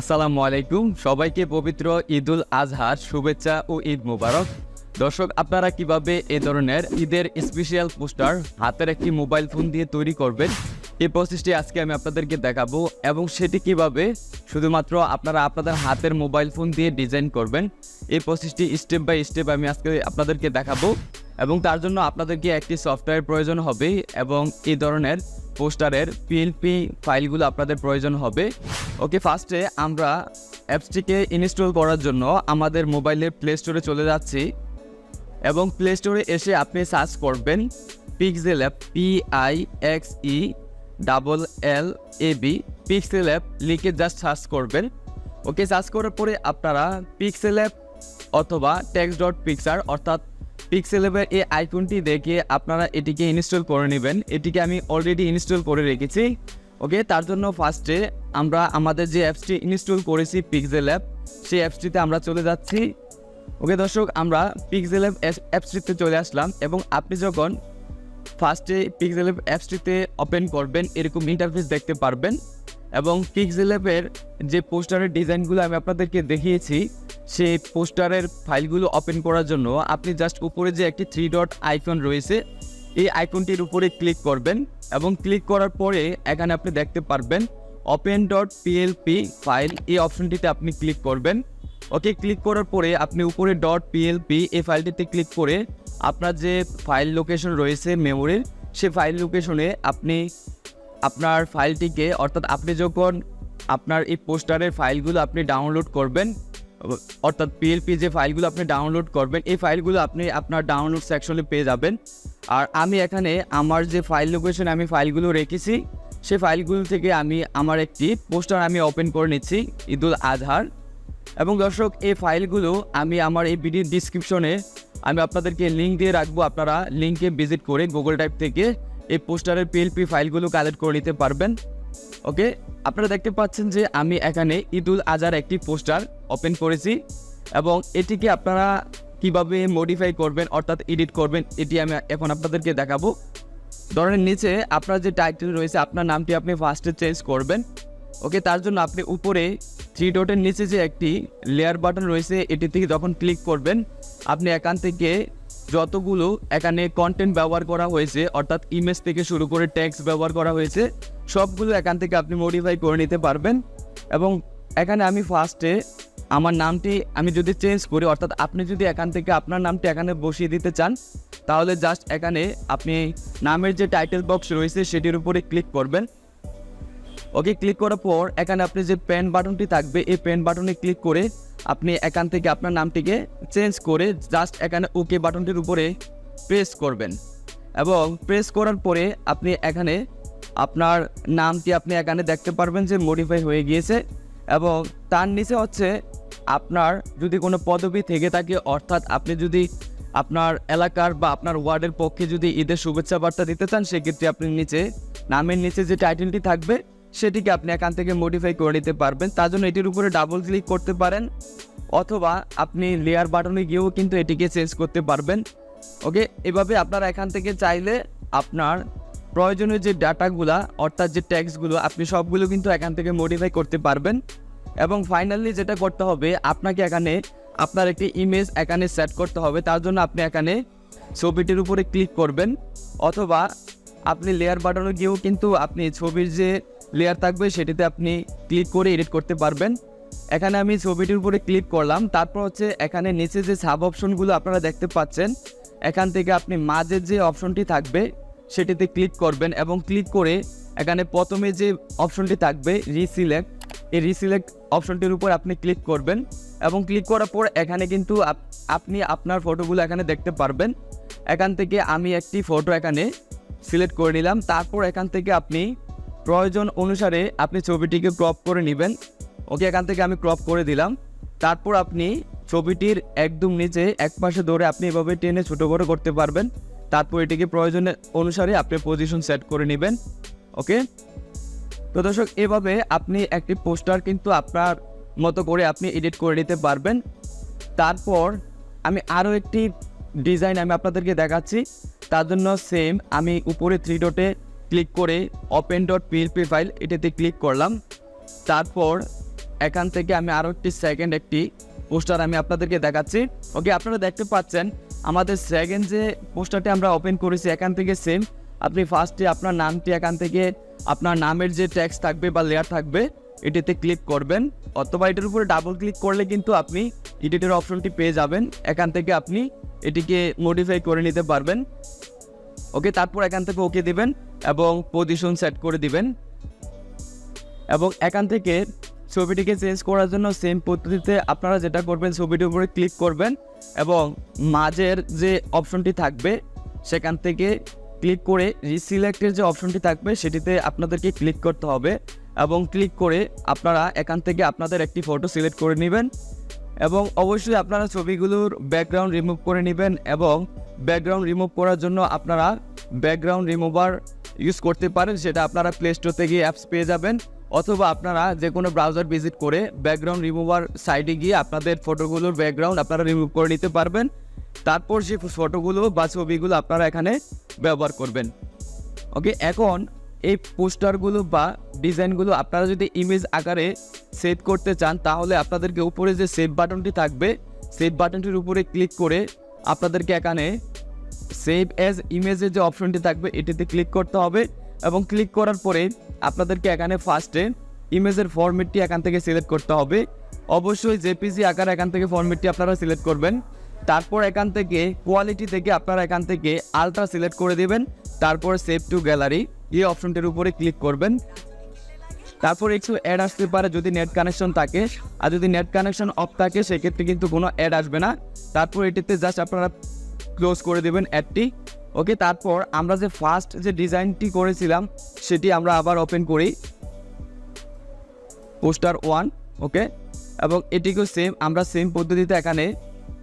আসসালামু আলাইকুম। সবাইকে পবিত্র ঈদুল আজহার শুভেচ্ছা ও ঈদ মোবারক। দর্শক, আপনারা কীভাবে এ ধরনের ঈদের স্পেশাল পোস্টার হাতের একটি মোবাইল ফোন দিয়ে তৈরি করবেন, এই প্রসেসটি আজকে আমি আপনাদেরকে দেখাবো এবং সেটি কীভাবে শুধুমাত্র আপনারা আপনাদের হাতের মোবাইল ফোন দিয়ে ডিজাইন করবেন, এই প্রসেসটি স্টেপ বাই স্টেপ আমি আজকে আপনাদেরকে দেখাবো। এবং তার জন্য আপনাদেরকে একটি সফটওয়্যার প্রয়োজন হবে এবং এই ধরনের পোস্টারের পিএলপি ফাইলগুলো আপনাদের প্রয়োজন হবে। ওকে ফার্স্টে আমরা অ্যাপসটিকে ইনস্টল করার জন্য আমাদের মোবাইলের প্লে স্টোরে চলে যাচ্ছি এবং প্লে স্টোরে এসে আপনি সার্চ করবেন pixel app P I X E double L A B pixel app লিখে জাস্ট সার্চ করবেন। ওকে, সার্চ করার পরে আপনারা পিক্সেল অ্যাপ অথবা টেক্সট ডট পিক্সার অর্থাৎ পিক্সেল অ্যাপের এই আইকনটি দেখে আপনারা এটিকে ইনস্টল করে নেবেন। এটিকে আমি অলরেডি ইনস্টল করে রেখেছি। ওকে, তার জন্য ফার্স্টে আমরা আমাদের যে অ্যাপসটি ইনস্টল করেছি পিক্সেল অ্যাপ সেই অ্যাপসটিতে আমরা চলে যাচ্ছি। ওকে, দর্শক, আমরা পিক্সেল অ্যাপ অ্যাপসটিতে চলে আসলাম এবং আপনি যখন ফার্স্টে পিক্সেল অ্যাপ অ্যাপসটিতে ওপেন করবেন, এরকম ইন্টারফেস দেখতে পারবেন এবং পিক্সেল অ্যাপের যে পোস্টারের ডিজাইনগুলো আমি আপনাদেরকে দেখিয়েছি সেই পোস্টারের ফাইলগুলো ওপেন করার জন্য আপনি জাস্ট উপরে যে একটি থ্রি ডট আইকন রয়েছে, এই আইকনটির উপরে ক্লিক করবেন এবং ক্লিক করার পরে এখানে আপনি দেখতে পারবেন ওপেন ডট পিএলপি ফাইল এই অপশনটিতে আপনি ক্লিক করবেন। ওকে ক্লিক করার পরে আপনি উপরে ডট পিএলপি এই ফাইলটিতে ক্লিক করে আপনার যে ফাইল লোকেশন রয়েছে মেমোরির সে ফাইল লোকেশনে আপনি আপনার ফাইলটিকে অর্থাৎ আপনি যখন আপনার এই পোস্টারের ফাইলগুলো আপনি ডাউনলোড করবেন অর্থাৎ পিএলপি যে ফাইলগুলো আপনি ডাউনলোড করবেন, এই ফাইলগুলো আপনি আপনার ডাউনলোড সেকশনে পেয়ে যাবেন। আর আমি এখানে আমার যে ফাইল লোকেশনে আমি ফাইলগুলো রেখেছি সেই ফাইলগুলো থেকে আমি আমার একটি পোস্টার আমি ওপেন করে নিচ্ছি, ঈদুল আজহার। এবং দর্শক, এই ফাইলগুলো আমি আমার এই ভিডিও ডিসক্রিপশনে আমি আপনাদেরকে লিঙ্ক দিয়ে রাখব, আপনারা লিঙ্কে ভিজিট করে গুগল টাইপ থেকে এই পোস্টারের পিএলপি ফাইলগুলো কালেক্ট করে নিতে পারবেন। ওকে আপনারা দেখতে পাচ্ছেন যে আমি এখানে ঈদুল আজহার একটি পোস্টার ওপেন করেছি এবং এটিকে আপনারা কীভাবে মডিফাই করবেন, অর্থাৎ এডিট করবেন, এটি আমি এখন আপনাদেরকে দেখাবো। ধরেন নিচে আপনার যে টাইটেল রয়েছে, আপনার নামটি আপনি ফার্স্টে চেঞ্জ করবেন। ওকে তার জন্য আপনি উপরে থ্রি ডটের নিচে যে একটি লেয়ার বাটন রয়েছে, এটি থেকে যখন ক্লিক করবেন, আপনি এখান থেকে যতগুলো এখানে কন্টেন্ট ব্যবহার করা হয়েছে, অর্থাৎ ইমেজ থেকে শুরু করে ট্যাক্স ব্যবহার করা হয়েছে, সবগুলো এখান থেকে আপনি মডিফাই করে নিতে পারবেন। এবং এখানে আমি ফার্স্টে আমার নামটি আমি যদি চেঞ্জ করি, অর্থাৎ আপনি যদি এখান থেকে আপনার নামটি এখানে বসিয়ে দিতে চান, তাহলে জাস্ট এখানে আপনি নামের যে টাইটেল বক্স রয়েছে, সেটির উপরে ক্লিক করবেন। ওকে ক্লিক করার পর এখানে আপনি যে পেন বাটনটি থাকবে, এই পেন বাটনে ক্লিক করে আপনি এখান থেকে আপনার নামটিকে চেঞ্জ করে জাস্ট এখানে ওকে বাটনটির উপরে প্রেস করবেন। এবং প্রেস করার পরে আপনি এখানে আপনার নামটি আপনি এখানে দেখতে পারবেন যে মডিফাই হয়ে গিয়েছে এবং তার নিচে হচ্ছে আপনার যদি কোনো পদবি থেকে থাকে, অর্থাৎ আপনি যদি আপনার এলাকার বা আপনার ওয়ার্ডের পক্ষে যদি ঈদের শুভেচ্ছা বার্তা দিতে চান, সেক্ষেত্রে আপনি নিচে, নামের নিচে যে টাইটেলটি থাকবে সেটিকে আপনি এখান থেকে মডিফাই করে নিতে পারবেন। তার জন্য এটির উপরে ডাবল ক্লিক করতে পারেন, অথবা আপনি লেয়ার বাটনে গিয়েও কিন্তু এটিকে চেঞ্জ করতে পারবেন। ওকে এভাবে আপনারা এখান থেকে চাইলে আপনার প্রয়োজনীয় যে ডাটাগুলা, অর্থাৎ যে ট্যাক্সগুলো আপনি সবগুলো কিন্তু এখান থেকে মডিফাই করতে পারবেন। এবং ফাইনালি যেটা করতে হবে, আপনাকে এখানে আপনার একটি ইমেজ এখানে সেট করতে হবে। তার জন্য আপনি এখানে ছবিটির উপরে ক্লিক করবেন, অথবা আপনি লেয়ার বাটনে গিয়েও কিন্তু আপনি ছবির যে লেয়ার থাকবে, সেটিতে আপনি ক্লিক করে এডিট করতে পারবেন। এখানে আমি ছবিটির উপরে ক্লিক করলাম, তারপর হচ্ছে এখানে নিচে যে সাব অপশনগুলো আপনারা দেখতে পাচ্ছেন, এখান থেকে আপনি মাঝের যে অপশনটি থাকবে, সেটিতে ক্লিক করবেন এবং ক্লিক করে এখানে প্রথমে যে অপশনটি থাকবে রিসিলেক্ট এই রিসিলেক্ট অপশনটির উপর আপনি ক্লিক করবেন এবং ক্লিক করার পর এখানে কিন্তু আপ- আপনি আপনার ফটোগুলো এখানে দেখতে পারবেন। এখান থেকে আমি একটি ফটো এখানে সিলেক্ট করে নিলাম, তারপর এখান থেকে আপনি প্রয়োজন অনুসারে আপনি ছবিটিকে ক্রপ করে নেবেন। ওকে এখান থেকে আমি ক্রপ করে দিলাম। তারপর আপনি ছবিটির একদম নিচে এক পাশে ধরে আপনি এভাবে টেনে ছোটো বড়ো করতে পারবেন। তারপর এটিকে প্রয়োজনের অনুসারে আপনি পজিশন সেট করে নেবেন। ওকে তো দর্শক, এভাবে আপনি একটি পোস্টার কিন্তু আপনার মতো করে আপনি এডিট করে নিতে পারবেন। তারপর আমি আরও একটি ডিজাইন আমি আপনাদেরকে দেখাচ্ছি। তার জন্য সেম আমি উপরে থ্রি ডটে ক্লিক করে ওপেন ডট পিএলপি ফাইল এটাতে ক্লিক করলাম। তারপর এখান থেকে আমি আরও একটি সেকেন্ড একটি পোস্টার আমি আপনাদেরকে দেখাচ্ছি। ওকে আপনারা দেখতে পাচ্ছেন, আমাদের সেকেন্ড যে পোস্টারটি আমরা ওপেন করেছি এখান থেকে সেম আপনি ফার্স্টে আপনার নামটি এখান থেকে আপনার নামের যে ট্যাক্স থাকবে বা লেয়ার থাকবে, এটিতে ক্লিক করবেন। অথবা এটার উপরে ডাবল ক্লিক করলে কিন্তু আপনি এডিটের অপশনটি পেয়ে যাবেন। এখান থেকে আপনি এটিকে মডিফাই করে নিতে পারবেন। ওকে, তারপর এখান থেকে ওকে দিবেন এবং পজিশন সেট করে দিবেন। এবং এখান থেকে ছবিটিকে চেঞ্জ করার জন্য সেম পদ্ধতিতে আপনারা যেটা করবেন, ছবিটির উপরে ক্লিক করবেন এবং মাঝের যে অপশনটি থাকবে, সেখান থেকে ক্লিক করে রিসিলেক্টের যে অপশনটি থাকবে, সেটিতে আপনাদেরকে ক্লিক করতে হবে এবং ক্লিক করে আপনারা এখান থেকে আপনাদের একটি ফটো সিলেক্ট করে নেবেন এবং অবশ্যই আপনারা ছবিগুলোর ব্যাকগ্রাউন্ড রিমুভ করে নেবেন এবং ব্যাকগ্রাউন্ড রিমুভ করার জন্য আপনারা ব্যাকগ্রাউন্ড রিমুভার ইউজ করতে পারেন, সেটা আপনারা প্লে স্টোর থেকে অ্যাপস পেয়ে যাবেন, অথবা আপনারা যে কোনো ব্রাউজার ভিজিট করে ব্যাকগ্রাউন্ড রিমুভার সাইডে গিয়ে আপনাদের ফটোগুলোর ব্যাকগ্রাউন্ড আপনারা রিমুভ করে নিতে পারবেন। তারপর সেই ফটোগুলো বা ছবিগুলো আপনারা এখানে ব্যবহার করবেন। ওকে এখন এই পোস্টারগুলো বা ডিজাইনগুলো আপনারা যদি ইমেজ আকারে সেভ করতে চান, তাহলে আপনাদেরকে উপরে যে সেভ বাটনটি থাকবে সেভ বাটনটির উপরে ক্লিক করে আপনাদেরকে এখানে সেভ অ্যাজ ইমেজের যে অপশনটি থাকবে, এটিতে ক্লিক করতে হবে এবং ক্লিক করার পরে আপনাদেরকে এখানে ফার্স্টে ইমেজের ফরম্যাটটি এখান থেকে সিলেক্ট করতে হবে। অবশ্যই জেপিজি আকার এখান থেকে ফরম্যাটটি আপনারা সিলেক্ট করবেন। তারপর এখান থেকে কোয়ালিটি থেকে আপনারা এখান থেকে আলট্রা সিলেক্ট করে দেবেন। তারপর সেভ টু গ্যালারি এই অপশনটির উপরে ক্লিক করবেন। তারপর একটু অ্যাড আসতে পারে যদি নেট কানেকশন থাকে। আর যদি নেট কানেকশন অফ থাকে, সেক্ষেত্রে কিন্তু কোনো অ্যাড আসবে না। তারপর এটিতে জাস্ট আপনারা ক্লোজ করে দেবেন অ্যাডটি ওকে তারপর আমরা যে ফার্স্ট যে ডিজাইনটি করেছিলাম, সেটি আমরা আবার ওপেন করি। পোস্টার ওয়ান ওকে এবং এটিকেও সেম আমরা সেম পদ্ধতিতে এখানে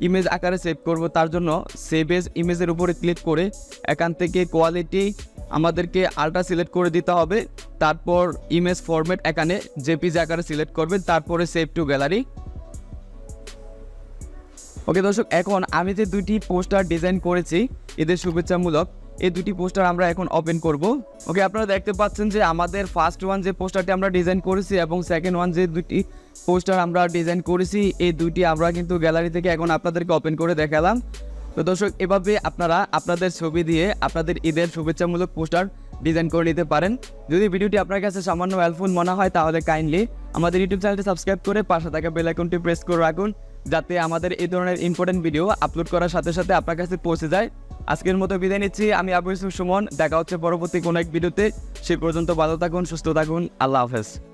ইমেজ আকারে সেভ করব। তার জন্য সেভ এজ ইমেজের উপরে ক্লিক করে এখান থেকে কোয়ালিটি আমাদেরকে আলট্রা সিলেক্ট করে দিতে হবে। তারপর ইমেজ ফরম্যাট এখানে জেপিজি আকারে সিলেক্ট করবেন। তারপরে সেভ টু গ্যালারি ওকে দর্শক, এখন আমি যে দুইটি পোস্টার ডিজাইন করেছি, এদের শুভেচ্ছামূলক। এই দুটি পোস্টার আমরা এখন ওপেন করব। ওকে আপনারা দেখতে পাচ্ছেন যে আমাদের ফার্স্ট ওয়ান যে পোস্টারটি আমরা ডিজাইন করেছি এবং সেকেন্ড ওয়ান যে দুটি পোস্টার আমরা ডিজাইন করেছি, এই দুইটি আমরা কিন্তু গ্যালারি থেকে এখন আপনাদেরকে ওপেন করে দেখালাম। তো দর্শক, এভাবে আপনারা আপনাদের ছবি দিয়ে আপনাদের ঈদের শুভেচ্ছামূলক পোস্টার ডিজাইন করে নিতে পারেন। যদি ভিডিওটি আপনার কাছে সামান্য হেল্পফুল মনে হয়, তাহলে কাইন্ডলি আমাদের ইউটিউব চ্যানেলটি সাবস্ক্রাইব করে পাশে থাকা বেল আইকনটি প্রেস করে রাখুন, যাতে আমাদের এই ধরনের ইম্পর্টেন্ট ভিডিও আপলোড করার সাথে সাথে আপনার কাছে পৌঁছে যায়। আজকের মতো বিদায় নিচ্ছি। আমি আবু ইসুফ সুমন। দেখা হচ্ছে পরবর্তী কোনো এক ভিডিওতে। সেই পর্যন্ত ভালো থাকুন, সুস্থ থাকুন। আল্লাহ হাফেজ।